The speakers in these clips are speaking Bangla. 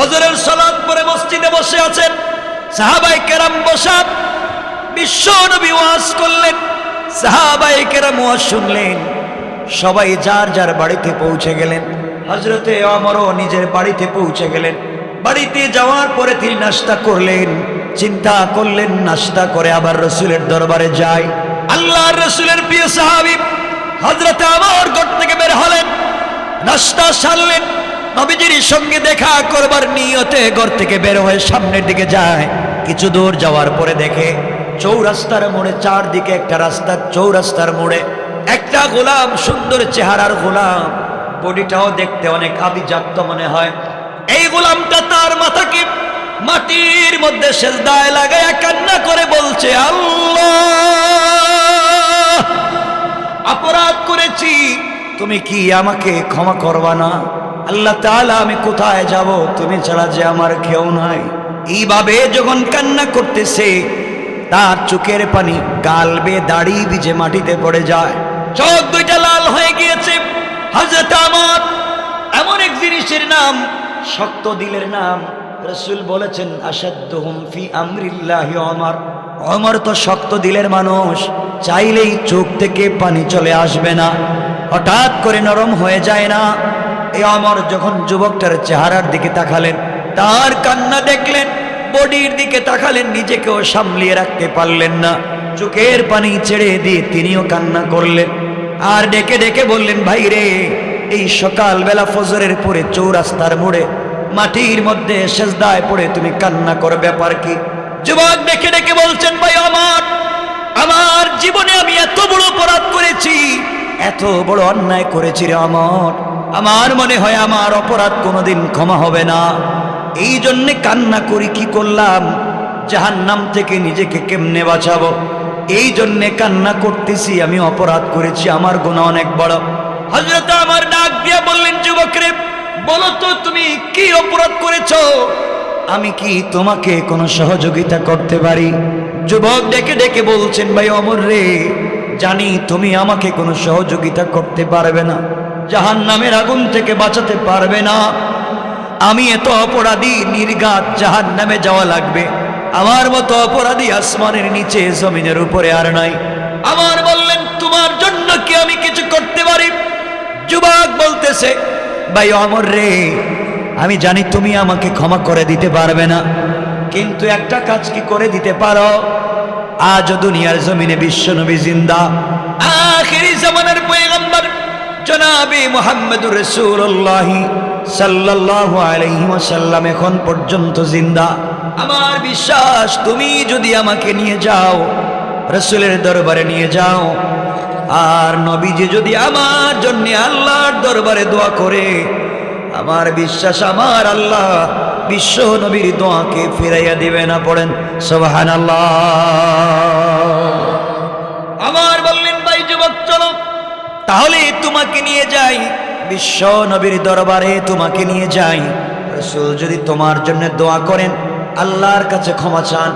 হজরের সালাদ পরে মসজিদে বসে আছেন। সাহাবাই কেরাম বসা। বিশ্ব নবী ওয়াজ করলেন। সাহাবাই কেরাম ওয়াজ শুনলেন। সবাই যার যার বাড়িতে পৌঁছে গেলেন। হজরতে অমরও নিজের বাড়িতে পৌঁছে গেলেন। বাড়িতে যাওয়ার পরে তিনি নাস্তা করলেন। চিন্তা করলেন নাস্তা করে আবার রসুলের দরবারে যায়। আল্লাহর রসুলের প্রিয় সাহাবি হজরতে আমার ঘর থেকে বের হলেন। নাস্তা সারলেন। নবীজির সঙ্গে দেখা করবার নিয়তে ঘর থেকে বের হয়ে সামনের দিকে যায়। কিছু দূর যাওয়ার পরে দেখে চৌরাস্তার মোড়ে, চারদিকে একটা রাস্তার চৌরাস্তার মোড়ে একটা গোলাম, সুন্দর চেহারার গোলাম। বডিটাও দেখতে অনেক আবিজাত্য মনে হয়। এই গোলামটা তার মাথাকে মাটির মধ্যে সেজদায় লাগায় কান্না করে বলছে, আল্লাহ, অপরাধ করেছি। তুমি কি আমাকে ক্ষমা করবা না? আল্লাহ তাআলা, আমি কোথায় যাব? তুমি ছাড়া যে আমার কেউ নাই। এইভাবে যখন কান্না করতেছে, তার চোখের পানি গাল বেয়ে দাড়ি ভিজে মাটিতে পড়ে যায়। চোখ দুইটা লাল হয়ে গিয়েছে। হজরত আমার এমন এক জিনিসের নাম, শক্ত দিলের নাম। রসুল বলেছেন আসাদ্দুহুম ফি আমরিল্লাহি অমর অমর তো শক্ত দিলের মানুষ, চাইলেই চোখ থেকে পানি চলে আসবে না। হঠাৎ করে নরম হয়ে যায় না। এই অমর যখন যুবকটার চেহারার দিকে তাকালেন, তার কান্না দেখলেন, বডির দিকে তাকালেন, নিজেকেও সামলিয়ে রাখতে পারলেন না। চোখের পানি ছেড়ে দিয়ে তিনিও কান্না করলেন আর ডেকে ডেকে বললেন, ভাই রে, এই সকালবেলা ফজরের পরে চৌরাস্তার মোড়ে মাটির মধ্যে সেজদায় পড়ে তুমি কান্না করো, ব্যাপার কি? যুবক ডেকে ডেকে বলছেন, ভাই আমার আমার জীবনে আমি এত বড় অপরাধ করেছি, এত বড় অন্যায় করেছি রে আমার আমার মনে হয় আমার অপরাধ কোনোদিন ক্ষমা হবে না। এই জন্যে কান্না করি, কি করলাম? যাহার জাহান্নাম থেকে নিজেকে কেমনে বাঁচাবো? এই জন্যে কান্না করতেছি, আমি অপরাধ করেছি, আমার গুণা অনেক বড়। হজরত আমার ডাক দিয়া বললেন, যুবকরে, বলো তো, তুমি কি অপরাধ করেছ? আমি কি তোমাকে কোনো সহযোগিতা করতে পারি? যুবক ডেকে ডেকে বলছেন, ভাই অমর রে, জানি তুমি আমাকে কোনো সহযোগিতা করতে পারবে না। জাহান নামের আগুন থেকে বাঁচাতে পারবে না। আমি এত অপরাধী নির্গাত জাহান নামে যাওয়া লাগবে। আমার মতো অপরাধী আসমানের নিচে, জমিনের উপরে আর নাই। আমার বললেন, তোমার জন্য কি আমি কিছু করতে পারি? যুবক বলতেছে, ভাই অমর রে, আমি জানি তুমি আমাকে ক্ষমা করে দিতে পারবে না। কিন্তু একটা কাজ কি করে দিতে পারো? আজ দুনিয়ার জমিনে বিশ্ব নবী জিন্দা। আখিরি জামানার পয়গম্বর জনাবে মুহাম্মদুর রাসূলুল্লাহ সাল্লাল্লাহু আলাইহি ওয়াসাল্লাম এখন পর্যন্ত জিন্দা। আমার বিশ্বাস, তুমি যদি আমাকে নিয়ে যাও, রসুলের দরবারে নিয়ে যাও, আর নবীজি যদি আমার জন্য আল্লাহর দরবারে দোয়া করে, আমার বিশ্বাস, আমার আল্লাহ বিশ্ব নবীর দোয়াকে ফিরাইয়া দিবে না পড়েন। সোহান আমার বললেন, ভাই যুবক, চলো। তাহলে তোমাকে নিয়ে যাই। বিশ্ব নবীর দরবারে তোমাকে নিয়ে যাই। রসুল যদি তোমার জন্য দোয়া করেন, আল্লাহর কাছে ক্ষমা চান।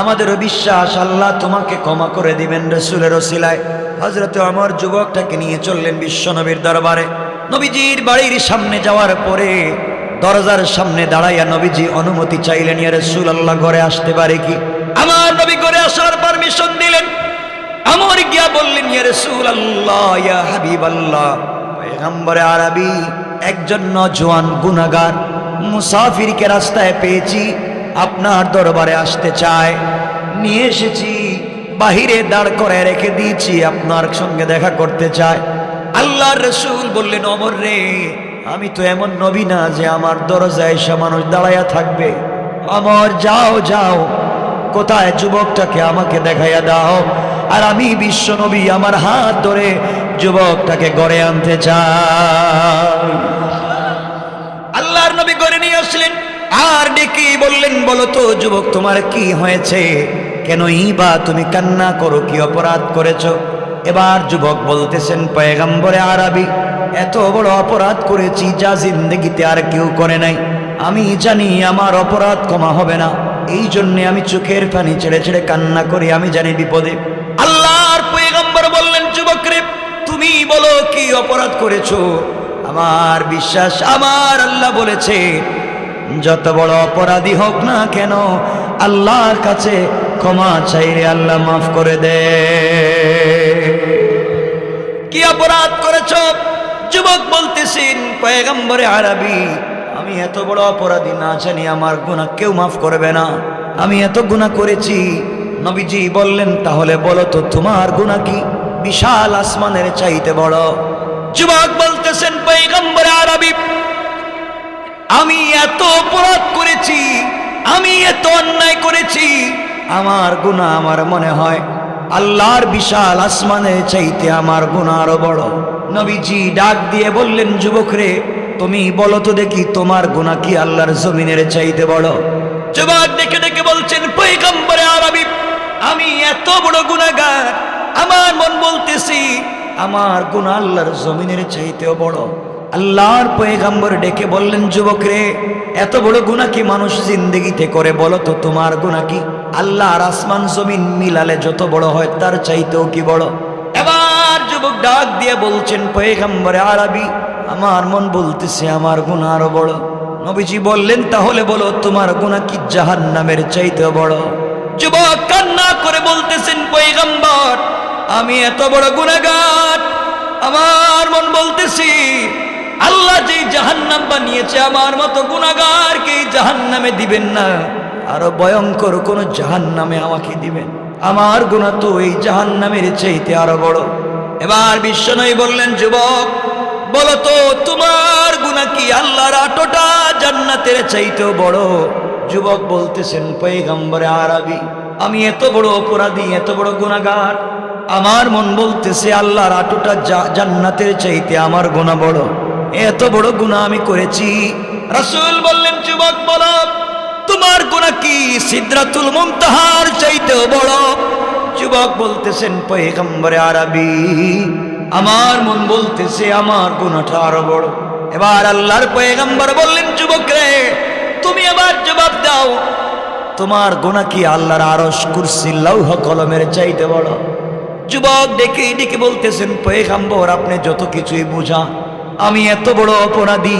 আমাদেরও বিশ্বাস আল্লাহ তোমাকে ক্ষমা করে দিবেন রসুলের ওসিলায়। হজরতে আমার যুবকটাকে নিয়ে চললেন বিশ্ব নবীর দরবারে। নবীজির বাড়ির সামনে যাওয়ার পরে দরজার সামনে দাঁড়াইয়া নবীজি অনুমতি চাইলেন, ইয়া রসুল আল্লাহ ঘরে আসতে পারে কি? আমার নবী ঘরে আসার পারমিশন দিলেন। আমার গিয়া বললেন, ইয়া আল্লাহ আল্লাহ আরবি, একজন নজওয়ান গুনাগার মুসাফিরকে রাস্তায় পেয়েছি, আপনার দরবারে আসতে চায়। নিয়ে এসেছি, বাহিরে দাঁড় করে রেখে দিয়েছি, আপনার সঙ্গে দেখা করতে চায়। আল্লাহর রসুল বললেন, অমর রে, আমি তো এমন নবী না যে আমার দরজায় এসে মানুষ দাঁড়াইয়া থাকবে। অমর, যাও যাও। কোথায় যুবকটাকে আমাকে দেখাইয়া দাও? আর আমি বিশ্ব নবী, আমার হাত ধরে যুবকটাকে গড়ে আনতে চাই। আল্লাহর নবী গড়ে নিয়ে আসলেন। আর ডেকে বললেন, বলো তো যুবক, তোমার কি হয়েছে? কেনই বা তুমি কান্না করো, কি অপরাধ করেছ? এবার যুবক বলতেছেন, পয়গাম্বরে আরবি, এত বড় অপরাধ করেছি যা জিন্দগিতে আর কেউ করে নাই। আমি জানি আমার অপরাধ ক্ষমা হবে না। এই জন্যে আমি চোখের পানি ছেড়ে ছেড়ে কান্না করি। আমি জানি বিপদে বলো, কি অপরাধ করেছ? আমার বিশ্বাস, আমার আল্লাহ বলেছে, যত বড় অপরাধী হোক না কেন, আল্লাহর কাছে ক্ষমা চাইলে আল্লাহ মাফ করে দে। কি অপরাধ করেছ? যুবক বলতেছেন, পয়গম্বরে আরবি, আমি এত বড় অপরাধী না জানি, আমার গুনাহ কেউ মাফ করবে না। আমি এত গুনাহ করেছি। নবীজি বললেন, তাহলে বলো তো, তোমার গুনাহ কি? বিশাল আসমানের চাইতে বড়। যুবক বলতেছেন, পয়গম্বরে আরবি, আমি এত অপরাধ করেছি, আমি এত অন্যায় করেছি, আমার গুনাহ আমার মনে হয়, আল্লাহর বিশাল আসমানে চাইতে আমার গুনাহ আরও বড়। নবীজি ডাক দিয়ে বললেন, যুবক রে, তুমি বলো তো দেখি তোমার গুনাহ কি আল্লাহর জমিনের চাইতে বড়? যুবক দেখে দেখে বলছেন পৈগম্বরে আরবি, আমি এত বড় গুনাহগার আমার মন বলতেছি, আমার গুণ আল্লাহর জমিনের চাইতেও বড়। আল্লাহর পয়গাম্বর ডেকে বললেন, যুবক রে, এত বড় গুনাহ কি মানুষ জিন্দগিতে করে বলো তো, তোমার গুনাহ কি? আল্লাহ আর আসমান জমিন মিলালে যত বড় হয়, তার চাইতেও কি বড়? এবার যুবক ডাক দিয়ে বলছেন, পয়গাম্বরে আরবি, আমার মন বলতেছে আমার গুনাহ আরও বড়। নবীজি বললেন, তাহলে বলো, তোমার গুনাহ কি জাহান্নামের চাইতেও বড়? যুবক কান্না করে বলতেছেন, পয়গাম্বর আমি এত বড় গুনাহগার। আমার মন বলতেছি, আল্লাহ যেই জাহান্নাম বানিয়েছে, আমার মতো গুণাগারকে জাহান্নামে দিবেন না? আরও ভয়ঙ্কর কোন জাহান্নামে আমাকে দিবেন। আমার গুণা তো এই জাহান্নামের চাইতে আরও বড়। এবার বিশ্ব বিশ্বনয় বললেন, যুবক, বলো তো, তোমার গুণা কি আল্লাহর আটোটা জান্নাতের চাইতেও বড়? যুবক বলতেছেন পৈগম্বরে আরবি। আমি এত বড় অপরাধী, এত বড় গুণাগার। আমার মন বলতেছে, আল্লাহর আটুটা জান্নাতের চাইতে আমার গুণা বড়। এত বড় গুণা আমি করেছি। রাসূল বললেন, যুবক, বল, তোমার গুণা কি? সিদ্রাতুল মুমতাহার চাইতেও বড়? যুবক বলতেছেন, পয়গম্বরে আরবি। আমার মন বলতেছে, আমার গুণাটা আরও বড়। এবার আল্লাহর পয়গম্বর বললেন, যুবক রে, তুমি আবার জবাব দাও। তোমার গোনা কি? আল্লাহর আরস কুরসি, লৌহ কলমের চাইতে বড়। যুবক ডেকে ডেকে বলতেছেন, পয়গাম্বর, আপনি যত কিছুই বুঝা, আমি এত বড় অপরাধী,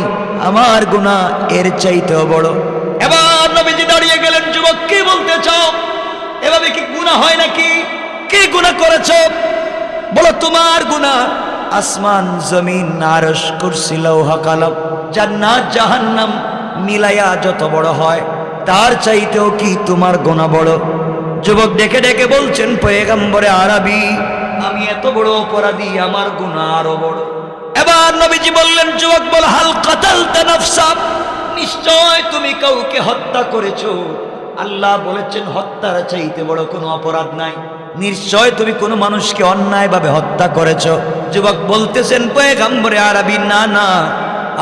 আমার গুণা এর চাইতেও বড়। এবার নবীজি দাঁড়িয়ে গেলেন, যুবক, কি বলতে চাও? এভাবে কি গুণা হয় নাকি? কি গুণা করেছ? বলো, তোমার গুণা আসমান, জমিন আরস কুরসি, লৌহ কলম, জান্নাত, জাহান্নাম মিলাইয়া যত বড় হয় তার চাইতেও কি তোমার গোনা বড়? যুবক ডেকে ডেকে বলছেন, পয়গম্বরে আরবি, আমি এত বড় অপরাধী, আমার গুণা আরও বড়। এবার নবীজি বললেন, যুবক, বল, হাল কাতাল নিশ্চয় তুমি কাউকে হত্যা করেছ। আল্লাহ বলেছেন, হত্যার চাইতে বড় কোনো অপরাধ নাই। নিশ্চয় তুমি কোনো মানুষকে অন্যায়ভাবে হত্যা করেছ। যুবক বলতেছেন, পয়গম্বরে আরবি, না না,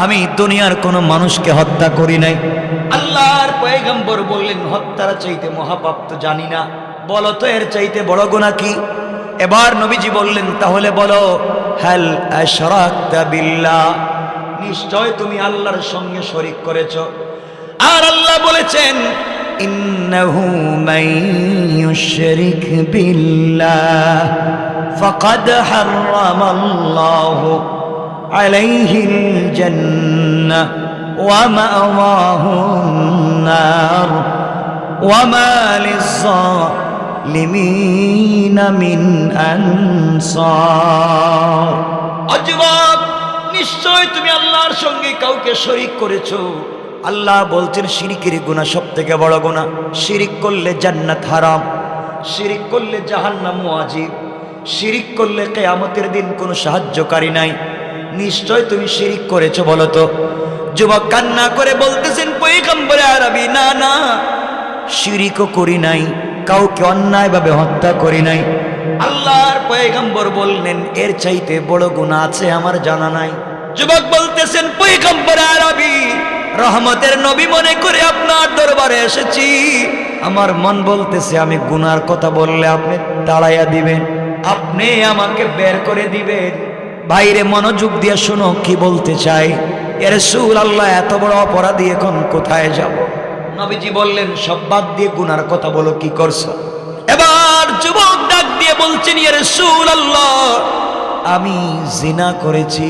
আমি দুনিয়ার কোনো মানুষকে হত্যা করি নাই। আল্লাহর পয়গম্বর বললেন হত্যার চাইতে মহাপাপ তো জানি না বলো তো এর চাইতে বড় গোনা কি এবার নবীজি বললেন তাহলে বলো হ্যাল আশরাকতা বিল্লাহ নিশ্চয় তুমি আল্লাহর সঙ্গে শরিক করেছ আর আল্লাহ বলেছেন ইন্নাহু মান ইউশরিক বিল্লাহ ফাকাদ হারামাল্লাহু عليه الجنة ومأواه النار وما للظالمين من أنصار অজবাব নিশ্চয় তুমি আল্লাহর সঙ্গে কাউকে শরিক করেছো আল্লাহ বলছেন শিরিকের গুণা সব থেকে বড় গুণা শিরিক করলে জান্নাত হারাম শিরিক করলে জাহান্নাম ওয়াজিব শিরিক করলে কেয়ামতের দিন কোনো সাহায্যকারী নাই নিশ্চয় তুমি শিরিক করেছো বলো তো যুবক কান্না করে বলতেছেন পৈগম্বরে আরবি না না শিরিকও করি নাই, কাউকে অন্যায়ভাবে হত্যা করি নাই। আল্লাহর পয়গম্বর বললেন, এর চাইতে বড় গুণা আছে আমার জানা নাই। যুবক বলতেছেন পৈগম্বর আরবি রহমতের নবী মনে করে আপনার দরবারে এসেছি। আমার মন বলতেছে, আমি গুনার কথা বললে আপনি তাড়াইয়া দিবেন, আপনি আমাকে বের করে দিবেন। বাইরে মনোযোগ দিয়ে শোনো, কি বলতে চাই? এর আল্লাহ, এত বড় অপরাধী এখন কোথায় যাব? নবীজি বললেন, সব বাদ দিয়ে গুনার কথা বলো, কি করছ? এবার যুবক ডাক দিয়ে বলছেন সুল আল্লাহ, আমি জিনা করেছি।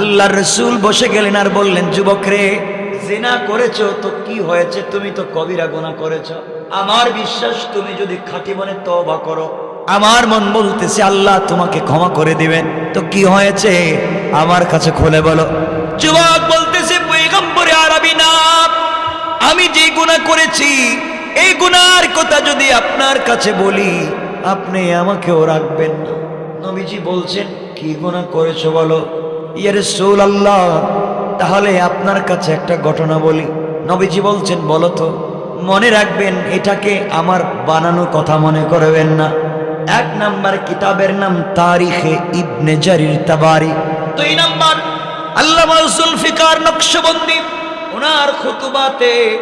আল্লাহর রসুল বসে গেলেন আর বললেন, যুবক রে, জেনা করেছ তো কি হয়েছে? তুমি তো কবিরা গুনাহ করেছ। আমার বিশ্বাস, তুমি যদি খাঁটি মনে তওবা করো। আমার মন বলতেছে, আল্লাহ তোমাকে ক্ষমা করে দিবেন। তো কি হয়েছে? আমার কাছে খুলে বলো। যুবক বলতেছে, পৈগম্বরে আরবি না, আমি যে গুনাহ করেছি, এই গুনার কথা যদি আপনার কাছে বলি, আপনি আমাকেও রাখবেন না। নবীজি বলছেন, কি গুনাহ করেছ বলো? ইয়ে রসুল আল্লাহ তাহলে আপনার কাছে একটা ঘটনা বলি। নবীজি বলছেন, বলো তো, মনে রাখবেন, এটাকে আমার বানানো কথা মনে করবেন না। এক নাম্বার কিতাবের নাম তারিখে ইবনে জারির তাবারি। দুই নাম্বার আল্লামা জুলফিকার নকশবন্দি। ওনার খুতুবাতে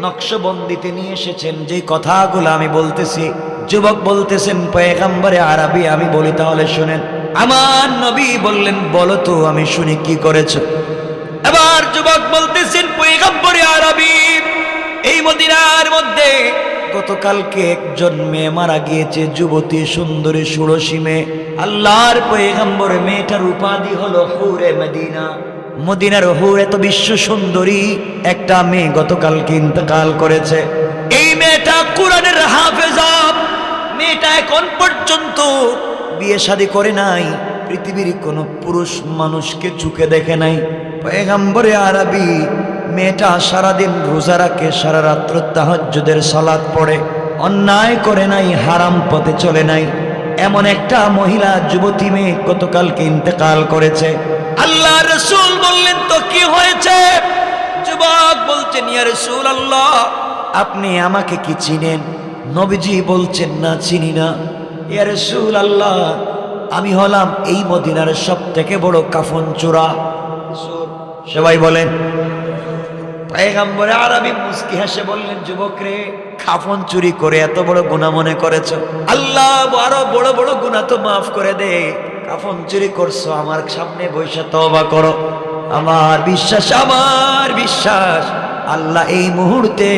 নকশবন্দিতে নিয়ে এসেছেন। যে কথাগুলো আমি বলতেছি, যুবক বলতেছেন, পয়গাম্বরে আরবি আমি বলি, তাহলে শুনেন। আমার নবী বললেন, বলো তো, আমি শুনি কি করেছ? এবার যুবক বলতেছেন, পয়গাম্বরে আরবি, এই মদিনার মধ্যে গতকালকে একজন মেয়ে মারা গিয়েছে, যুবতী সুন্দরী ষোড়শী মেয়ে। আল্লাহর পয়গাম্বরে মেয়েটার উপাধি হলো হুরে মদিনা। মদিনার হুর এত বিশ্ব সুন্দরী, একটা মেয়ে গতকালকে ইন্তকাল করেছে। এই মেয়েটা কোরআনের হাফেজা মেয়েটা এখন পর্যন্ত বিয়ে শাদী করে নাই, পৃথিবীর কোনো পুরুষ মানুষকে চুকে দেখে নাই। পয়গাম্বরে আরবি মেয়েটা সারাদিন রোজা রাখে, সারা রাত্র তাহাজ্জুদের সালাত পড়ে। অন্যায় করে নাই, হারাম পথে চলে নাই। এমন একটা মহিলা, যুবতী মেয়ে গতকালকে ইন্তেকাল করেছে। আল্লাহ রসুল বললেন, তো কি হয়েছে? যুবক বলছেন, ইয়া রসুল আল্লাহ আপনি আমাকে কি চিনেন? নবীজি বলছেন, না, চিনি না। ইয়া রসুল আল্লাহ আমি হলাম এই মদিনার সব থেকে বড় কাফন চূড়া। সবাই বলেন পয়গাম্বরে আরবি মুস্কি হেসে বললেন যুবক রে খাফন চুরি করে এত বড় গুনাহ মনে করেছ? আল্লাহ, আরও বড় বড় গুনাহ তো মাফ করে দে। কাফন চুরি করছ, আমার সামনে বৈশা তওবা করো। আমার বিশ্বাস আমার বিশ্বাস, আল্লাহ এই মুহূর্তে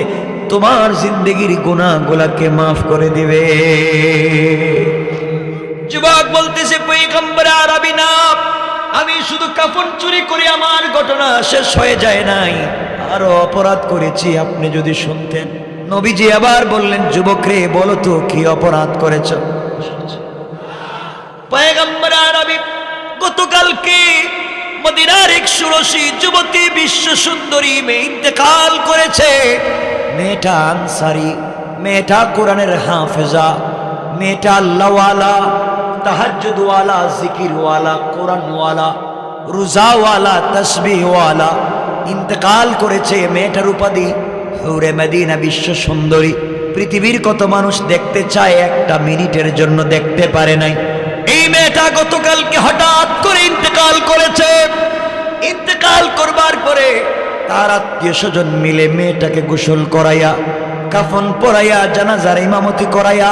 তোমার জিন্দগির গুনাহগুলাকে মাফ করে দিবে। যুবক বলতেছে পৈগম্বর আরবি না, আমি শুধু কাফন চুরি করে, আমার ঘটনা শেষ হয়ে যায় নাই। আরও অপরাধ করেছি আপনি যদি শুনতেন। নবীজি আবার বললেন যুবক রে বলো তো কি অপরাধ করেছ? গতকালকে মদিনার এক ষোড়শী যুবতী বিশ্ব সুন্দরী মেয়ে ইন্তেকাল করেছে। মেয়েটা আনসারি মেয়েটা কোরআনের হাফেজা মেয়েটা আল্লাহওয়ালা তাহাজুদওয়ালা জিকিরওয়ালা কোরআনওয়ালা রোজাওয়ালা তসবিহওয়ালা। ইন্তেকাল করেছে মেয়েটার উপাধি। হুরে মদিনা বিশ্ব সুন্দরী। পৃথিবীর কত মানুষ দেখতে চায় একটা মিনিটের জন্য দেখতে পারে নাই। এই মেয়েটা গতকালকে হঠাৎ করে ইন্তেকাল করেছে। ইন্তেকাল করবার পরে তার আত্মীয় স্বজন মিলে মেয়েটাকে গোসল করাইয়া, কাফন পরাইয়া, জানাজার ইমামতি করাইয়া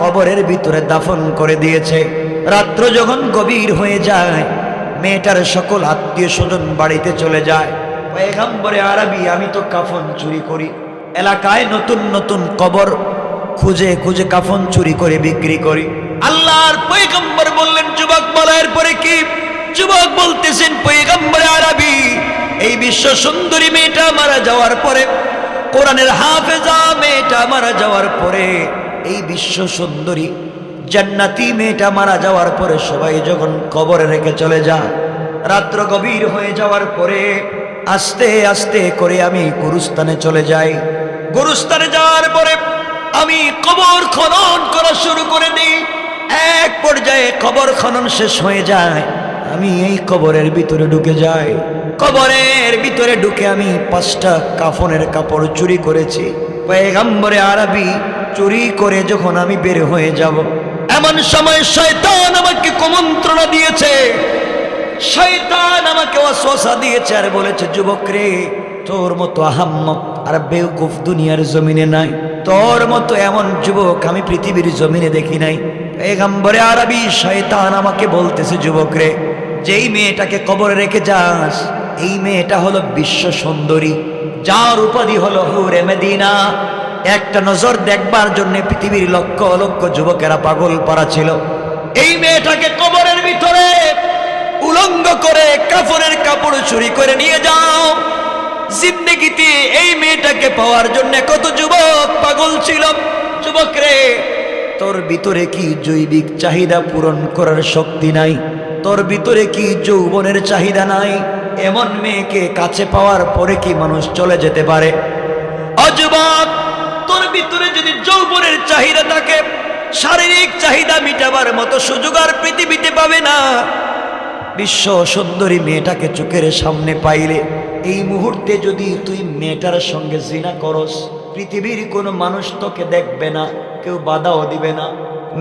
কবরের ভিতরে দাফন করে দিয়েছে। রাত্র যখন গভীর হয়ে যায়, মেয়েটার সকল আত্মীয় স্বজন বাড়িতে চলে যায়। পয়গাম্বরে আরবি, আমি তো কাফন চুরি করি। এলাকায় নতুন নতুন কবর খুঁজে খুঁজে কাফন চুরি করে বিক্রি করি। আল্লাহর পয়গম্বর বললেন, যুবক বলার পরে কি? যুবক বলতেছেন, পয়গম্বর আরবি, এই বিশ্ব সুন্দরী মেয়েটা মারা যাওয়ার পরে, কোরআনের হাফেজা মেয়েটা মারা যাওয়ার পরে, এই বিশ্ব সুন্দরী জান্নাতি মেয়েটা মারা যাওয়ার পরে সবাই যখন কবরে রেখে চলে যায়, রাত্র গভীর হয়ে যাওয়ার পরে আস্তে আস্তে করে আমি গুরুস্থানে চলে যাই। গুরুস্থানে যাওয়ার পরে আমি কবর খনন করা শুরু করে দিই। এক পর্যায়ে কবর খনন শেষ হয়ে যায়। আমি এই কবরের ভিতরে ঢুকে যাই। কবরের ভিতরে ঢুকে আমি পাঁচটা কাফনের কাপড় চুরি করেছি। পয়গাম্বরে আরবি চুরি করে যখন আমি বের হয়ে যাব, এমন সময় শয়তান আমাকে কুমন্ত্রণা দিয়েছে শয়তান আমাকে অশ্বাসা দিয়েছে আর বলেছে, যুবক রে, তোর মতো আহাম্মক আর বেউকুফ দুনিয়ার জমিনে নাই। তোর মতো এমন যুবক আমি পৃথিবীর জমিনে দেখি নাই। পেগম্বরে আরবি শয়তান আমাকে বলতেছে, যুবক রে, যেই মেয়েটাকে কবরে রেখে যাস, এই মেয়েটা হলো বিশ্ব সুন্দরী। যার উপাধি হলো হুরে মেদিনা। একটা নজর দেখবার জন্য পৃথিবীর লক্ষ লক্ষ যুবকেরা পাগল পারা ছিল। এই মেয়েটাকে কবরের ভিতরে উলঙ্গ করে কাপড়ের কাপড় চুরি করে নিয়ে যাও। জিন্দগিতে এই মেয়েটাকে পাওয়ার জন্য কত যুবক পাগল ছিল। যুবক রে তোর ভিতরে কি জৈবিক চাহিদা পূরণ করার শক্তি নাই? তোর ভিতরে কি যৌবনের চাহিদা নাই? এমন মেয়েকে কাছে পাওয়ার পরে কি মানুষ চলে যেতে পারে? অযুবক তোর ভিতরে যদি যৌবনের চাহিদা থাকে, শারীরিক চাহিদা মিটাবার মতো সুযোগ আর পৃথিবীতে পাবে না। বিশ্ব সুন্দরী মেয়েটাকে চোখের সামনে পাইলে, এই মুহূর্তে যদি তুই মেয়েটার সঙ্গে জিনা করস, পৃথিবীর কোনো মানুষ তোকে দেখবে না, কেউ বাধাও দিবে না।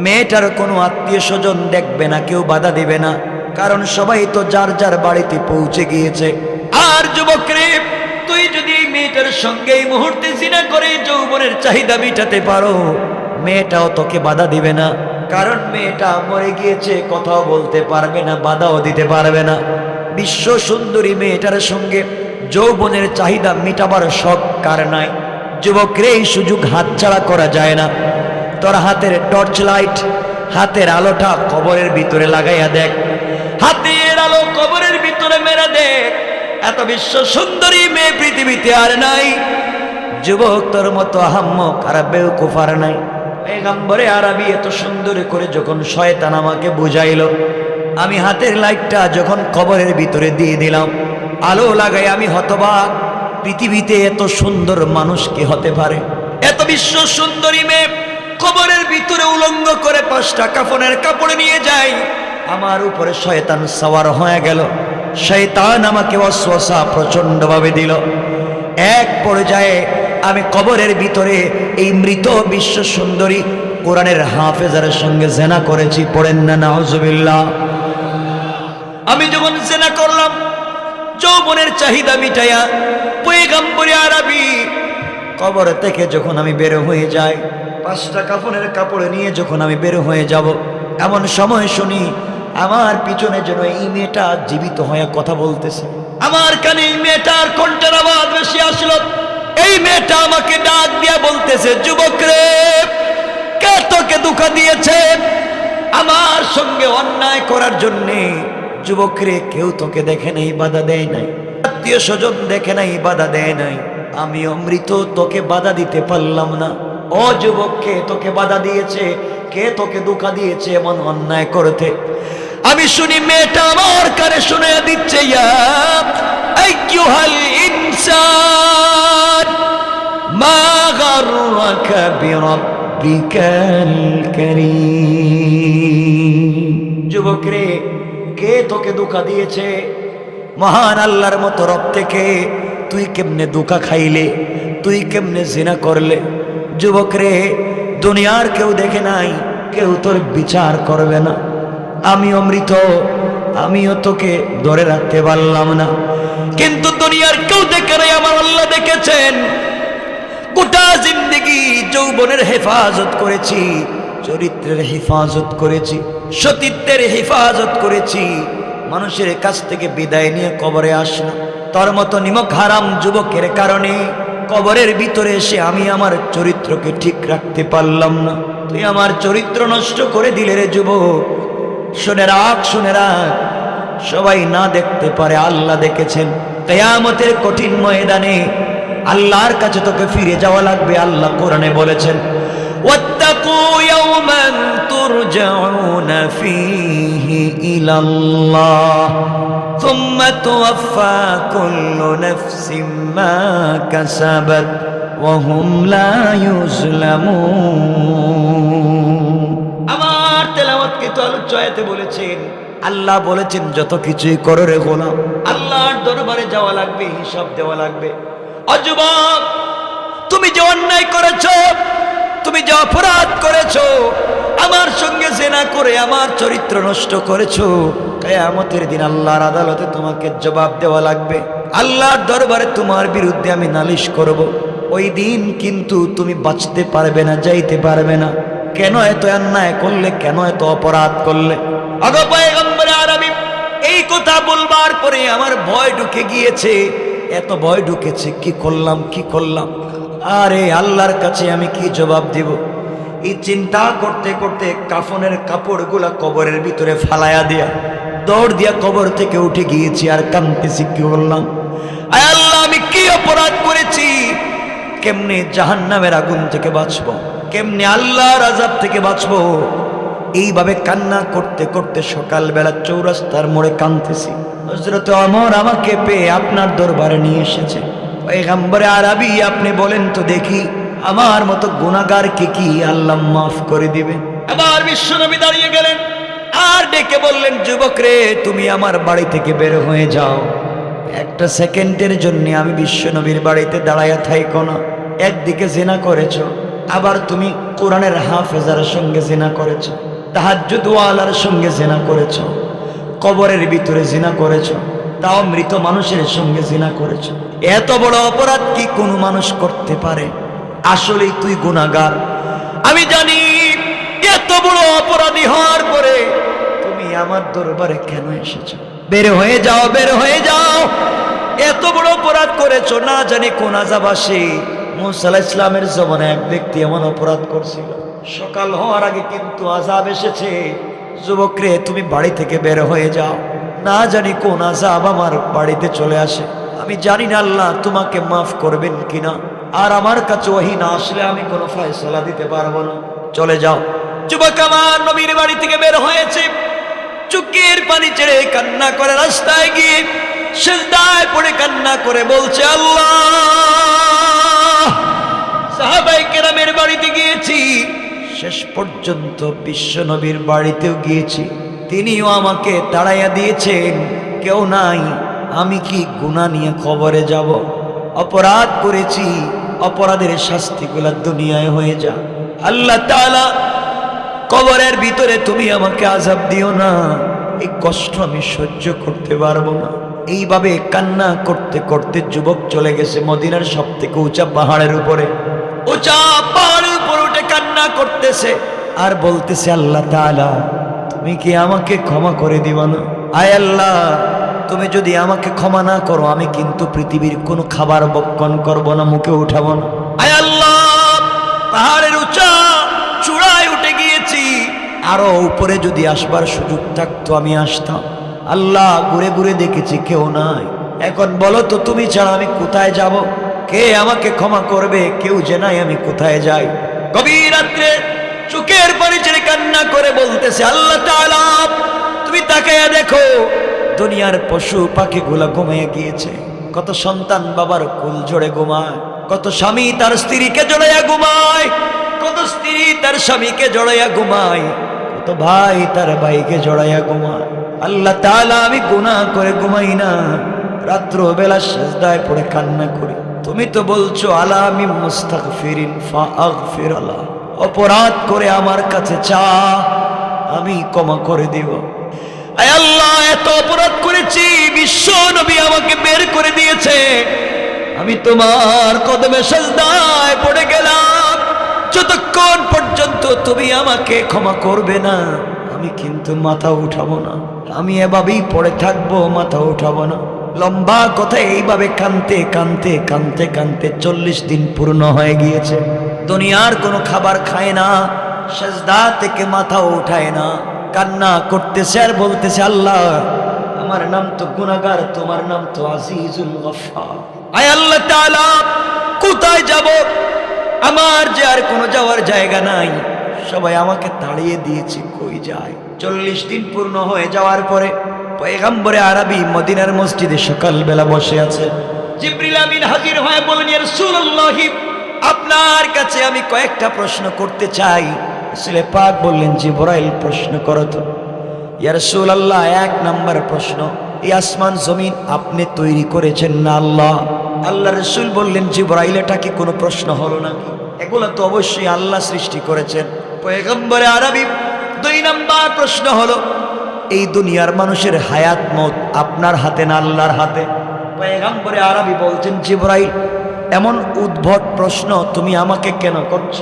মেয়েটার কোনো আত্মীয় স্বজন দেখবে না, কেউ বাধা দিবে না। কারণ সবাই তো যার যার বাড়িতে পৌঁছে গিয়েছে। আর যুবক রে তুই যদি এই মেয়েটার সঙ্গে এই মুহূর্তে জিনা করে যৌবনের চাহিদা মিটাতে পারো, মেয়েটাও তোকে বাধা দিবে না। কারণ মেয়েটা মরে গিয়েছে, কথাও বলতে পারবে না, বাধাও দিতে পারবে না। বিশ্ব সুন্দরী মেয়েটার সঙ্গে যৌবনের চাহিদা মিটাবার শখ কার নাই? যুবকরে এই সুযোগ হাতছাড়া করা যায় না। তোর হাতের টর্চ লাইট, হাতের আলোটা কবরের ভিতরে লাগাইয়া দেখ। হাতের আলো কবরের ভিতরে মেরে দেখ। এত বিশ্ব সুন্দরী মেয়ে পৃথিবীতে আর নাই। যুবক তোর মতো আহাম্ম খারাপ বেউকুফার নাই। পেগম্বরে আরবি এত সুন্দর করে যখন শয়তান আমাকে বুঝাইলো, আমি হাতের লাইটটা যখন কবরের ভিতরে দিয়ে দিলাম, আলো লাগাই আমি হতবাক, পৃথিবীতে এত সুন্দর মানুষ কি হতে পারে? এত বিশ্ব সুন্দরী মেয়ে কবরের ভিতরে উলঙ্গ করে পাঁচটা কাফনের কাপড় নিয়ে যাই আমার উপরে শয়তান সওয়ার হয়ে গেল। শয়তান আমাকে অশ্বাসা প্রচন্ডভাবে দিল। এক পর্যায়ে আমি কবরের ভিতরে এই মৃত বিশ্ব সুন্দরী কোরআনের হাফেজারের সঙ্গে জেনা করেছি, পড়েন না, নাউজুবিল্লাহ। আমি যখন জেনা করলাম, যৌবনের চাহিদা মিটাইয়া পয়গাম্বরে আরবি কবর থেকে যখন আমি বের হয়ে যাই, পাঁচটা কাপড়ের কাপড় নিয়ে যখন আমি বের হয়ে যাব, এমন সময় শুনি আমার পিছনে যেন এই মেয়েটা জীবিত হয়ে কথা বলতেছে। আমার কানে এই মেয়েটার কণ্ঠের আওয়াজ বেশি আসলো। এই মেয়েটা আমাকে ডাক দিয়া বলতেছে, যুবক রে, কে তোকে দুঃখ দিয়েছে? আমার সঙ্গে অন্যায় করার জন্যে যুবক রে, কেউ তোকে দেখে নাই, বাধা দেয় নাই। আত্মীয় স্বজন দেখে নাই, বাধা দেয় নাই। আমি অমৃত তোকে বাধা দিতে পারলাম না। ও যুবক, কে তোকে বাধা দিয়েছে? কে তোকে দুঃখা দিয়েছে? এমন অন্যায় করতে। আমি শুনি, মেয়েটা আমার কানে শুনে দিচ্ছে, ইয়া আইয়ুহাল ইনসান মা গাররাকা বিরাব্বিকাল কারীম যুবক রে কে তোকে দুঃখা দিয়েছে? মহান আল্লাহর মতো রব থেকে তুই কেমনে দুঃখা খাইলে? তুই কেমনে জিনা করলে? যুবক রে দুনিয়ার কেউ দেখে নাই, কেউ তোর বিচার করবে না। আমি অমৃত আমিও তোকে ধরে রাখতে পারলাম না। কিন্তু দুনিয়ার কেউ দেখে নাই, আমার আল্লাহ দেখেছেন। গোটা জিন্দগি যৌবনের হেফাজত করেছি, চরিত্রের হেফাজত করেছি, সতীত্বের হেফাজত করেছি। মানুষের কাছ থেকে বিদায় নিয়ে কবরে আসলাম। তোর মতো নিমক হারাম যুবকের কারণে কবরের ভিতরে এসে আমি আমার চরিত্রকে ঠিক রাখতে পারলাম না। তুই আমার চরিত্র নষ্ট করে দিলে রে যুবক। শুনে রাখ শুনে রাখ। সবাই না দেখতে পারে, আল্লাহ দেখেছেন। কেয়ামতের কঠিন ময়দানে আল্লাহর কাছে তোকে ফিরে যাওয়া লাগবে, আল্লাহ কোরআনে বলেছেন আমার তেলামতকে তো আলোচ্যতে বলেছেন, আল্লাহ বলেছেন, যত কিছুই করো রে গোলাম। আল্লাহর দরবারে যাওয়া লাগবে, হিসাব দেওয়া লাগবে। অযুবক তুমি যে অন্যায় করেছ, তুমি যে অপরাধ করেছ, আমার সঙ্গে জেনা করে আমার চরিত্র নষ্ট করেছ, কেয়ামতের দিন আল্লাহর আদালতে তোমাকে জবাব দেওয়া লাগবে। আল্লাহর দরবারে তোমার বিরুদ্ধে আমি নালিশ করব। ওই দিন কিন্তু তুমি বাঁচতে পারবে না, যাইতে পারবে না। কেন এত অন্যায় করলে, কেন এত অপরাধ করলে? এই কথা বলবার পরে আমার ভয় ঢুকে গিয়েছে। এত ভয় ঢুকেছে, কি করলাম কি করলাম? আরে আল্লাহর কাছে আমি কি জবাব দিব? এই চিন্তা করতে করতে কাফনের কাপড়গুলা কবরের ভিতরে ফালায়া দিয়া, দৌড় দিয়া কবর থেকে উঠে গিয়েছি আর কানতেছি কি বললাম আয় আল্লাহ, আমি কি অপরাধ করেছি? কেমনে জাহান্নামের আগুন থেকে বাঁচবো? কেমনে আল্লাহর আজাব থেকে বাঁচবো? এইভাবে কান্না করতে করতে সকালবেলা চৌরাস্তার মোড়ে কাঁদতেছি। হজরত অমর আমাকে পেয়ে আপনার দরবারে নিয়ে এসেছে। পয়গাম্বরে আরবি, আপনি বলেন তো দেখি, আমার মতো গুণাগারকে কি আল্লাহ মাফ করে দিবে? আবার বিশ্বনবী দাঁড়িয়ে গেলেন আর ডেকে বললেন, যুবক রে, তুমি আমার বাড়ি থেকে বের হয়ে যাও। একটা সেকেন্ডের জন্য আমি বিশ্বনবীর বাড়িতে দাঁড়াইয়া থাইকো না। একদিকে জেনা করেছ, আবার তুমি কোরআনের হাফেজার সঙ্গে জেনা করেছ। তাহাজ্জুদওয়ালার সঙ্গে জেনা করেছ, কবরের ভিতরে জেনা করেছ, তাও মৃত মানুষের সঙ্গে জেনা করেছ। এত বড় অপরাধ কি কোনো মানুষ করতে পারে? আসলেই তুই গুণাগার আমি জানি এত বড় অপরাধী হওয়ার পরে তুমি আমার দরবারে কেন এসেছ? বের হয়ে যাও, বের হয়ে যাও। এত বড় অপরাধ করেছ, না জানি কোন আজাব আসে। মুসাল্লাহ ইসলামের জমানে এক ব্যক্তি এমন অপরাধ করছিল। সকাল হওয়ার আগে কিন্তু আজাব এসেছে। যুবকরে, তুমি বাড়ি থেকে বের হয়ে যাও। না জানি কোন আজাব আমার বাড়িতে চলে আসে। আমি জানি না আল্লাহ তোমাকে মাফ করবেন কিনা। আর আমার কাছে ওহি না আসলে আমি কোনো ফয়সলা দিতে পারব না। চলে যাও। যুবক আমার নবীর বাড়ি থেকে বের হয়েছে। চুকের পানি ছেড়ে কান্না করে রাস্তায় গিয়ে সেজদায় পড়ে কান্না করে বলছে, আল্লাহ সাহাবাই কেরামের বাড়িতে গিয়েছি। শেষ পর্যন্ত বিশ্ব নবীর বাড়িতেও গিয়েছি। তিনিও আমাকে তাড়াইয়া দিয়েছেন, কেউ নাই, আমি কি গুণা নিয়ে খবরে যাব? অপরাধ করেছি, অপরাধের শাস্তিগুলা দুনিয়ায় হয়ে যা। আল্লাহ কবরের ভিতরে তুমি আমাকে আজাব দিও না, এই কষ্ট আমি সহ্য করতে পারব না। এইভাবে কান্না করতে করতে যুবক চলে গেছে মদিনার সব থেকে উঁচা পাহাড়ের উপরে। উঁচা পাহাড়ের কান্না করতেছে আর বলতেছে, আল্লাহ তাআলা, তুমি কি আমাকে ক্ষমা করে দিবা না? আয় আল্লাহ, তুমি যদি আমাকে ক্ষমা না করো, আমি কিন্তু পৃথিবীর কোনো খাবার বক্ষণ করব না, মুখে উঠাবো না। আয় আল্লাহ, পাহাড়ের উঁচা চূড়ায় উঠে গিয়েছি, আরও উপরে যদি আসবার সুযোগ থাকতো, আমি আসতাম। আল্লাহ, ঘুরে ঘুরে দেখেছি, কেউ নাই। এখন বলো তো, তুমি ছাড়া আমি কোথায় যাব? কে আমাকে ক্ষমা করবে? কেউ যে নাই, আমি কোথায় যাই? গভীর রাত্রে চোখের ছেড়ে কান্না করে বলতেছে, আল্লাহ তুমি তাকে দেখো, দুনিয়ার পশু পাখিগুলা ঘুমিয়ে গিয়েছে। কত সন্তান বাবার কুল জোড়ে ঘুমায়, কত স্বামী তার স্ত্রীকে জড়াইয়া ঘুমায়, কত স্ত্রী তার স্বামীকে জড়াইয়া ঘুমায়, কত ভাই তার ভাইকে জড়াইয়া ঘুমায়। আল্লাহ তাআলা, আমি গুনাহ করে ঘুমাই না। রাত্র বেলা সেজদায় পড়ে কান্না করি। তুমি তো বলছো, আলা আমি মুস্তাগফিরিন ফাআগফির আলা অপরাধ করে আমার কাছে চা, আমি ক্ষমা করে দিব। আল্লাহ, এত অপরাধ করেছি, বিশ্ব নবী আমাকে বের করে দিয়েছে। আমি তোমার কদমে সেজদায় পড়ে গেলাম। যতক্ষণ পর্যন্ত তুমি আমাকে ক্ষমা করবে না, আমি কিন্তু মাথা উঠাবো না। আমি এভাবেই পড়ে থাকব, মাথা উঠাবো না। লম্বা কথা এইভাবে কানতে কানতে কানতে কানতে চল্লিশ দিন পূর্ণ হয়ে গিয়েছে। দুনিয়ার কোনো খাবার খায় না, সেজদা থেকে মাথা উঠায় না, কান্না করতেছে আর বলতেছে, আল্লাহ, আমার নাম তো গুনাগার তোমার নাম তো আজিজুল গফফার। আয় আল্লাহ তাআলা, কোথায় যাব? আমার যে আর কোনো যাওয়ার জায়গা নাই। সবাই আমাকে তাড়িয়ে দিয়েছে, কই যায়? চল্লিশ দিন পূর্ণ হয়ে যাওয়ার পরে পয়গাম্বরে আরবি মদিনার মসজিদে সকালবেলা বসে আছে। জিব্রিল আমিন হাজির হয়ে বলেন রাসূলুল্লাহ, আপনার কাছে আমি কয়েকটা প্রশ্ন করতে চাই। আসলে পাক বললেন, জিবরাইল, প্রশ্ন করো তো। ইয়া রাসূলুল্লাহ, এক নাম্বার প্রশ্ন, এই আসমান জমিন আপনি তৈরি করেছেন না আল্লাহ? আল্লাহ রসুল বললেন, জিবরাইল, এটা কি কোনো প্রশ্ন হলো নাকি? এগুলো তো অবশ্যই আল্লাহ সৃষ্টি করেছেন। পয়গম্বরে আরবি, দুই নাম্বার প্রশ্ন হলো এই দুনিয়ার মানুষের হায়াত মত আপনার হাতে না আল্লাহর হাতে? পয়গম্বরে আরবি বলছেন, জিবরাইল, এমন উদ্ভট প্রশ্ন তুমি আমাকে কেন করছ?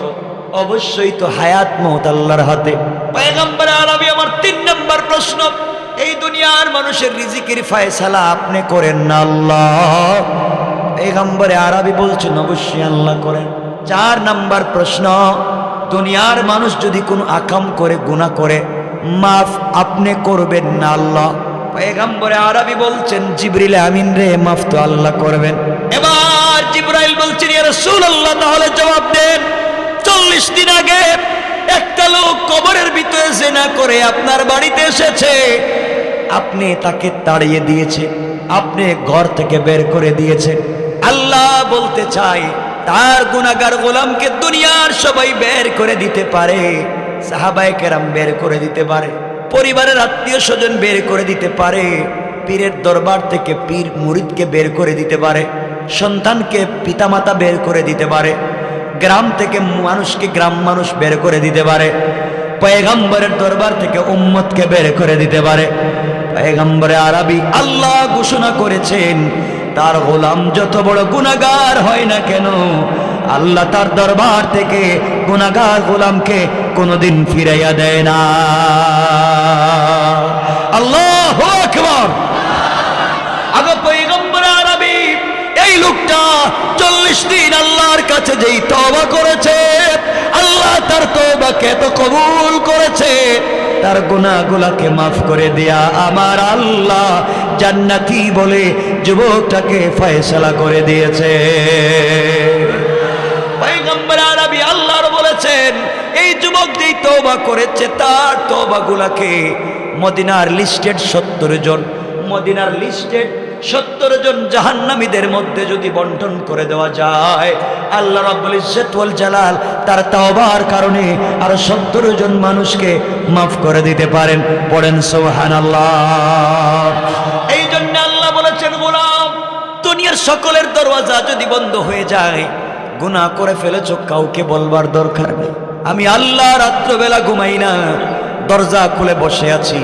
অবশ্যই তো হায়াত মত আল্লাহর হাতে। পয়গম্বরে আরবি আমার তিন নাম্বার প্রশ্ন, এই দুনিয়ার মানুষের রিজিকের ফায়সালা আপনি করেন না আল্লাহ? পেগম্বরে আরবি বলছেন, অবশ্যই আল্লাহ করেন। চার নাম্বার প্রশ্ন, দুনিয়ার মানুষ যদি কোনো আকাম করে, গুনাহ করে মাফ আপনি করবেন না আল্লাহ। পেগম্বরে আরবি বলছেন, জিবরিল আমিন রে, মাফ তো আল্লাহ করবেন। এবার জিব্রাইল বলছেন রাসূলুল্লাহ, তাহলে জবাব দেন, চল্লিশ দিন আগে একটা লোক কবরের ভিতরে জেনা করে আপনার বাড়িতে এসেছে। আপনি তাকে তাড়িয়ে দিয়েছে, আপনি ঘর থেকে বের করে দিয়েছেন আল্লাহ বলতে চাই তার গুনাগার গোলামকে দুনিয়ার সবাই বের করে দিতে পারে। সাহাবায়ে কেরাম বের করে দিতে পারে, পরিবারের আত্মীয় স্বজন বের করে দিতে পারে, পীরের দরবার থেকে পীর মুরিদকে বের করে দিতে পারে, সন্তানকে পিতামাতা বের করে দিতে পারে, গ্রাম থেকে মানুষকে গ্রাম মানুষ বের করে দিতে পারে, পয়গম্বরের দরবার থেকে উম্মতকে বের করে দিতে পারে। পয়গম্বরে আরবি, আল্লাহ ঘোষণা করেছেন, তার গোলাম যত বড় গুনাগার হয় না কেন আল্লাহ তার দরবার থেকে গুনাগার গোলামকে কোনোদিন ফিরাইয়া দেয় না। আল্লাহ আকবার। আগে পৈগম্বর আরবি, এই লোকটা চল্লিশ দিন আল্লাহর কাছে যেই তবা করেছে, আল্লাহ তার তবাকে তো কবুল করেছে, তার গুনাহগুলাকে মাফ করে দেয়া আমার আল্লাহ জান্নাতি বলে যুবকটাকে ফয়সালা করে দিয়েছে। তওবা করেছে, তার তওবাগুলাকে মদিনার লিস্টেড সত্তর জন, মদিনার লিস্টেড সত্তর জন জাহান্নামীদের মধ্যে যদি বন্টন করে দেওয়া যায়, আল্লাহ রাব্বুল ইজ্জত ওয়াল জালাল তার তাওবার কারণে আর সত্তর জন মানুষকে মাফ করে দিতে পারেন। পড়েন সুবহানাল্লাহ। এই জন্য আল্লাহ বলেছেন, গোলাম, দুনিয়ার সকলের দরওয়াজা যদি বন্ধ হয়ে যায়, গুনাহ করে ফেলেছ, কাউকে বলবার দরকার নেই। আমি আল্লাহ রাত্রবেলা ঘুমাই না, দরজা খুলে বসে আছি।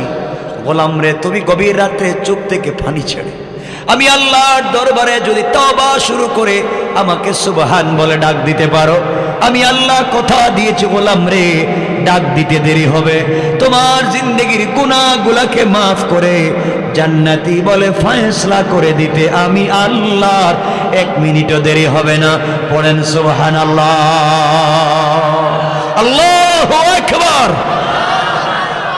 গোলাম রে, তুমি গভীর রাত্রে চোখ থেকে পানি ছেড়ে। আমি আল্লাহর দরবারে যদি তবা শুরু করে আমাকে সুবহান বলে ডাক দিতে পারো। আমি আল্লাহ কথা দিয়েছি গোলাম রে, ডাক দিতে দেরি হবে। তোমার জিন্দগির গুনাহগুলাকে মাফ করে, জান্নাতি বলে ফয়সলা করে দিতে আমি আল্লাহর এক মিনিটও দেরি হবে না। পড়েন সুবহান আল্লাহ আল্লাহ আকবার